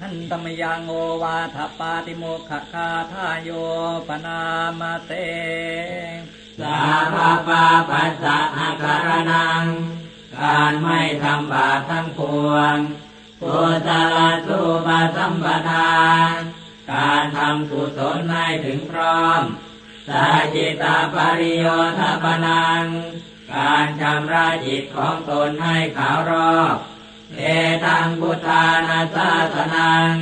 ทันตมยังโอวาทปาติโมกขคาทายโยปนามาเตสาภาปาปัสสะอาการนัง การไม่ทำบาปทั้งปวงกุศลสุปสัมปทานการทำกุศลให้ถึงพร้อมสาจิตาปริโยธปนัง การชำระจิตของตนให้ขาวรอบ เอตังพุทธานาสาสนัง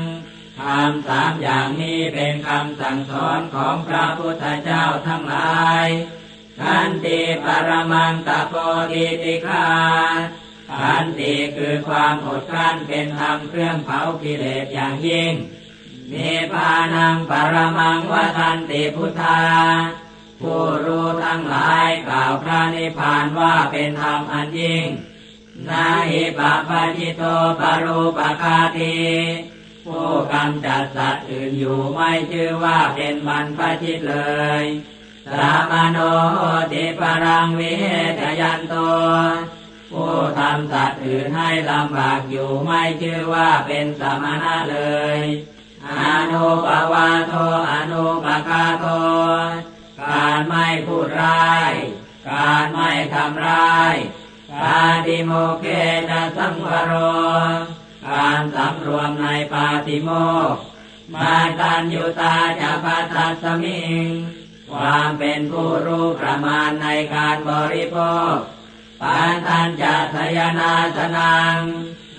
คำสามอย่างนี้เป็นคำสั่งสอนของพระพุทธเจ้าทั้งหลายขันติปรมังตะโพธิติคาขันติคือความอดกลั้นเป็นธรรมเครื่องเผากิเลสอย่างยิ่งนิพพานังปรมังวทันติพุทธา ผู้รู้ทั้งหลายกล่าวพระนิพพานว่าเป็นธรรมอันยิ่ง นาหิปะปะจิโตปรูปะคาทีผู้กำจัดสัตว์อื่นอยู่ไม่ชื่อว่าเป็นบรรพชิตเลยสามโนติปรังวิเหตยันโตผู้ทำสัตว์อื่นให้ลำบากอยู่ไม่ชื่อว่าเป็นสมณะเลยอนุปวาโทอนุปคาโท การไม่พูดร้าย การไม่ทำร้าย ปาติโมกเกจะสังวโร การสำรวมในปาติโมกมาตัญยุตาจะปัสสัสสมิง ความเป็นผู้รู้ประมาณในการบริโภคปานทันจะสยนาสนัง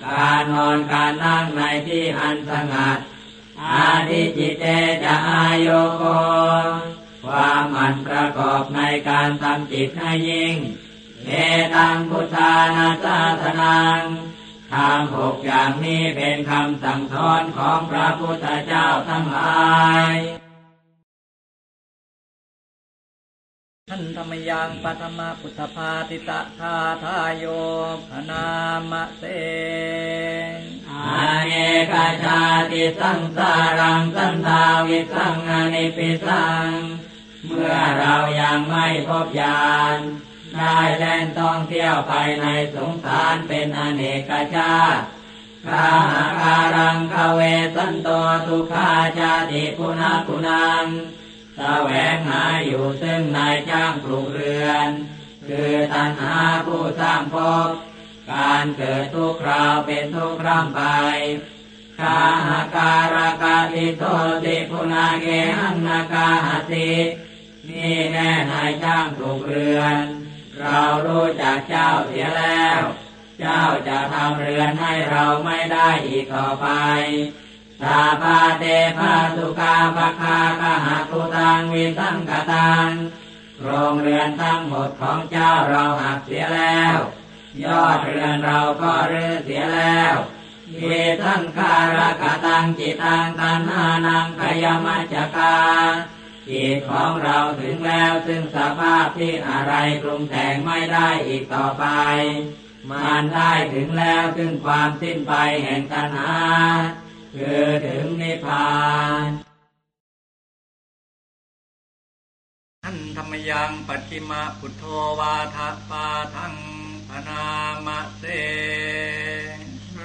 การนอนการนั่งในที่อันสงัด อาทิจิตเตจะอายโยโกความมันประกอบในการทำจิตให้ยิ่ง ตังพุทธานาสาสนังทำหกอย่างนี้เป็นคำสั่งสอนของพระพุทธเจ้าทั้งหลายทันตมยังปัตมะพุทธภาติตะคาทายโยปนามะเตอาเนกาชาติสังสารังสันทาวิสังอนิปิสัง เมื่อเรายังไม่พบญาณ ได้แล่นต้องเที่ยวไปในสงสารเป็นอเนกชาติกาหาการังคเวสันโตทุกขาชาติคุณาคุณังแสวงหาอยู่ซึ่งนายจ้างปลูกเรือน คือตัณหาผู้สร้างภพการเกิดทุกคราวเป็นทุกร่ำไปกาหาการกาติโตติปุนาเกหังนากาหตินี่แน่นายจ้างปลูกเรือน เรารู้จักเจ้าเสียแล้ว เจ้าจะทำเรือนให้เราไม่ได้อีกต่อไปสาพาเตภาสุกาภคากหาตุตังวิสังกตังโรงเรือนทั้งหมดของเจ้าเราหักเสียแล้ว ยอดเรือนเราก็รื้อเสียแล้วเยสังคารกตังจิตังตันหานังขยมัจจกา จิตของเราถึงแล้วซึ่งสภาพที่อะไรปรุงแต่งไม่ได้อีกต่อไป มันได้ถึงแล้วซึ่งความสิ้นไปแห่งตัณหาคือถึงนิพพานทันธรรมยังปัจจิมะพุทโธวาทปาทังปนามะเต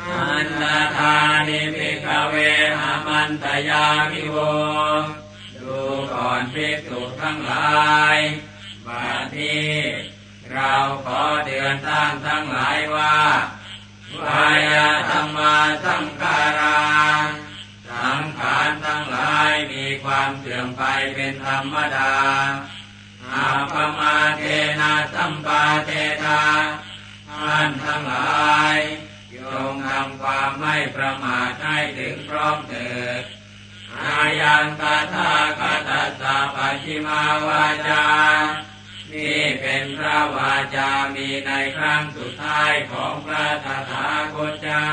อันตทานิพิกเวอามันตยามิโวดูก่อน ภิกษุทั้งหลายบัดนี้เราขอเดือนตั้งทั้งหลายว่าวายธรรมาสังขาราสังขารทั้งหลายมีความเสื่อมไปเป็นธรรมดาอาปมาเทนาสัมปาเทธาท่านทั้งหลายจงทำความไม่ประมาทให้ถึงพร้อมเถิด ยังตถาคตสาปชิมาวาจานี่เป็นพระวาจามีในครั้งสุดท้ายของพระตถาคตเจ้า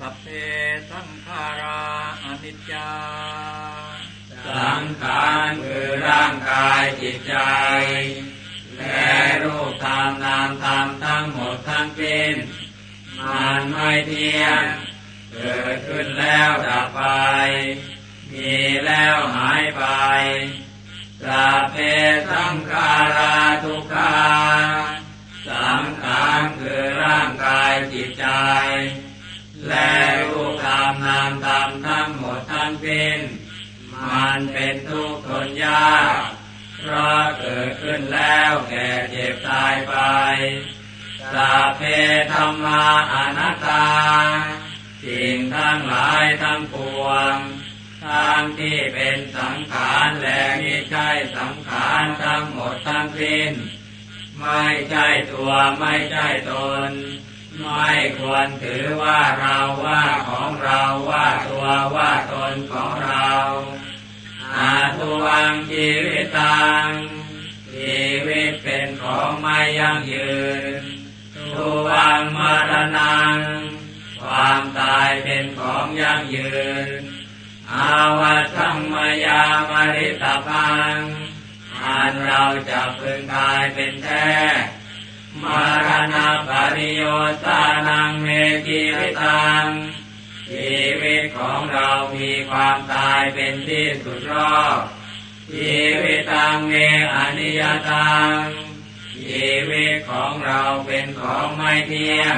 สัพเพสังขาราอนิจจา สังขารคือร่างกายจิตใจ และรูปธรรมนามธรรมทั้งหมดทั้งสิ้นมันไม่เที่ยง เกิดขึ้นแล้วดับไป มีแล้วหายไปสัพเพสังขาราทุกขาสังขารคือร่างกายจิตใจ และรูปธรรมนามธรรมทั้งหมดทั้งสิ้นมันเป็นทุกข์ทนยากเพราะเกิดขึ้นแล้วแก่เจ็บตายไปสัพเพธรรมาอนัตตา สิ่งทั้งหลายทั้งปวงทั้งที่เป็นสังขารและไม่ใช่สังขารทั้งหมดทั้งสิ้น ไม่ใช่ตัวไม่ใช่ตน ไม่ควรถือว่าเราว่าของเราว่าตัวว่าตนของเราอาทุวังชีวิตตังชีวิตเป็นของไม่ยั่งยืนทุวังมรณัง เป็นของยั่งยืน อาวัตังมายามริตพังอันเราจะพึงกายเป็นแท้มารณะปริโยสานังเมกิริตัง ชีวิตของเรามีความตายเป็นที่สุดรอบชีวิตังเมอนิยตัง ชีวิตของเราเป็นของไม่เที่ยง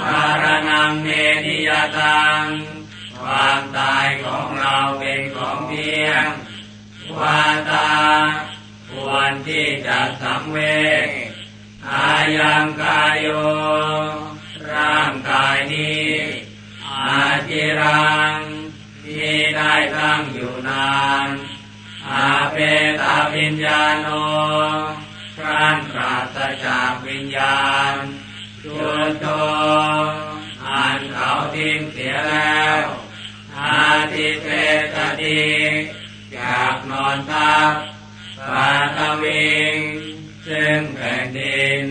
มารณะเมนิยตัง ความตายของเราเป็นของเที่ยงวาตาควรที่จะสังเวชอายังกายโย ร่างกายนี้อาจิรังที่ได้ตั้งอยู่นาน อาเปตาวิญญาโน จากนอนทับปาตวิงซึ่งแผ่นดิน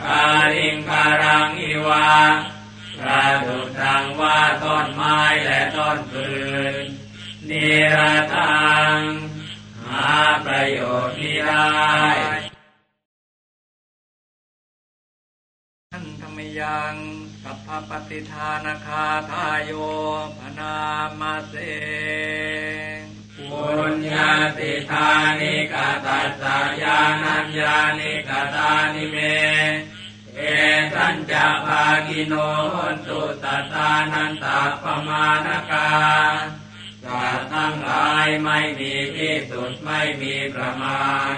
กาลิงการังอีวาประดุจดังว่าต้นไม้และต้นปืนนิรทังหาประโยชน์มิได้ท่านธรรมยังสัพพปฏิทานคาทายโยพนามาเส ปุญญาติธานิกาตัสสะยานัญญานิกาตานิเม เอตัญจะภากิโนตุตตานันตาปมาณกาสัตว์ทั้งหลายไม่มีที่สุดไม่มีประมาณ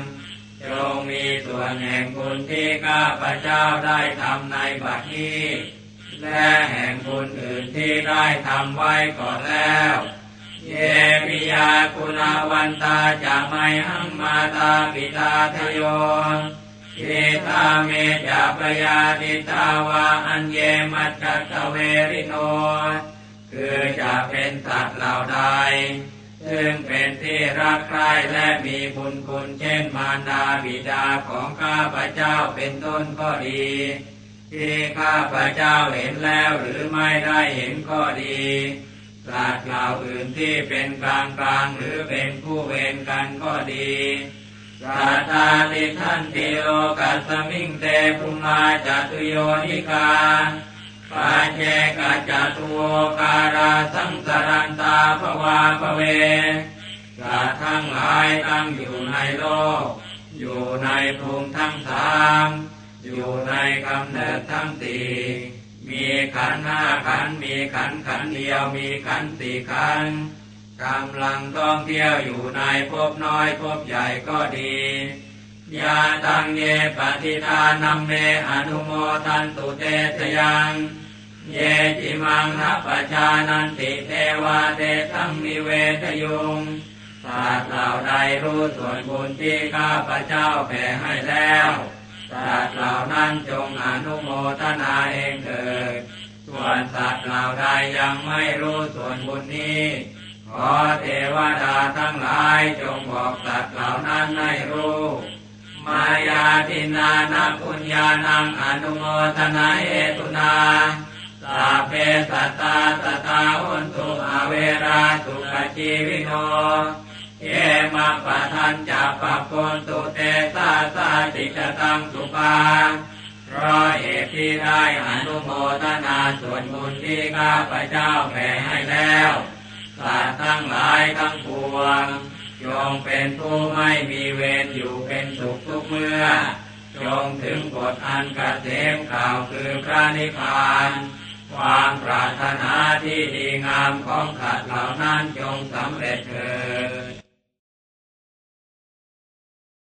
จงมีส่วนแห่งบุญที่ข้าพเจ้าได้ทำในบัดนี้ และแห่งบุญอื่นที่ได้ทำไว้ก่อนแล้ว เยปิยาคุณาวันตาจะไม่หังมาตาปิตาทโยทิตาเมจะปยาติตาวาอันเยมัจจตเวริโน คือจะเป็นสัตว์เหล่าใด ซึ่งเป็นที่รักใคร่และมีบุญคุณเช่นมารดาบิดาของข้าพเจ้าเป็นต้นก็ดี ที่ข้าพเจ้าเห็นแล้วหรือไม่ได้เห็นก็ดี สัตว์เหล่าอื่นที่เป็นกลางกลางหรือเป็นผู้เวรกันก็ดีสัตตาติทันติโลกัสสมิงเตภุมาจัตุโยนิกาปาเจกะจตุโวการาสังสารันตาภวาภเวสัตว์ทั้งหลายตั้งอยู่ในโลก อยู่ในภูมิทั้งสาม อยู่ในกำเนิดทั้งสี่มี ขันห้าขันมีขันขันเดียวมีขันสี่ขันกำลังท่องเที่ยวอยู่ในภพน้อยภพใหญ่ก็ดียาตังเยปฏิทานัมเมอนุโมทันตุเตชยัง เยจิมังนัปปชานันติเทวาเตสังนิเวทยุงสัตว์เหล่าใดรู้ส่วนบุญที่ข้าพระเจ้าแผ่ให้แล้วสัตว์เหล่านั้นจงอนุโมทนาเองเถิด วนสัตว์เหล่าใดยังไม่รู้ส่วนบุญนี้ ขอเทวดาทั้งหลายจงบอกสัตว์เหล่านั้นให้รู้ มายาทินานาปุญญานังอนุโมทนาเอตุนาสาเพสัตตาสตาหุนตุอเวราสุขจีวิโนเยมาปะทันจะปะปนตุเตสาสาติจตังสุปา เพราะเหตุที่ได้อนุโมทนาส่วนบุญที่ข้าพเจ้าแผ่ให้แล้วสัตว์ทั้งหลายทั้งปวงจงเป็นผู้ไม่มีเวรอยู่เป็นสุขทุกเมื่อ จงถึงกฎอันกเกษมกล่าวคือพระนิพพานความปรารถนาที่ดีงามของขัดเหล่านั้นจงสำเร็จเถิด